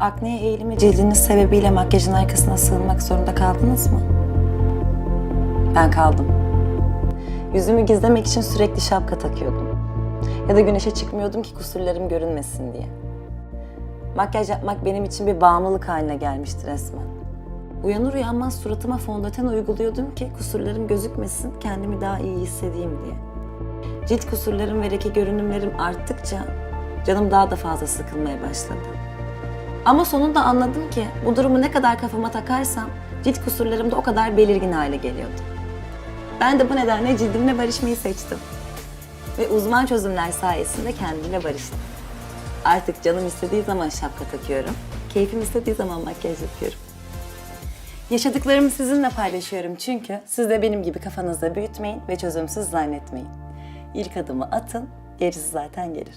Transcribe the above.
Akneye eğilimi cildiniz sebebiyle makyajın arkasına sığınmak zorunda kaldınız mı? Ben kaldım. Yüzümü gizlemek için sürekli şapka takıyordum. Ya da güneşe çıkmıyordum ki kusurlarım görünmesin diye. Makyaj yapmak benim için bir bağımlılık haline gelmişti resmen. Uyanır uyanmaz suratıma fondöten uyguluyordum ki kusurlarım gözükmesin, kendimi daha iyi hissedeyim diye. Cilt kusurlarım ve leke görünümlerim arttıkça canım daha da fazla sıkılmaya başladı. Ama sonunda anladım ki bu durumu ne kadar kafama takarsam cilt kusurlarım da o kadar belirgin hale geliyordu. Ben de bu nedenle cildimle barışmayı seçtim. Ve uzman çözümler sayesinde kendimle barıştım. Artık canım istediği zaman şapka takıyorum, keyfim istediği zaman makyaj yapıyorum. Yaşadıklarımı sizinle paylaşıyorum çünkü siz de benim gibi kafanızda büyütmeyin ve çözümsüz zannetmeyin. İlk adımı atın, gerisi zaten gelir.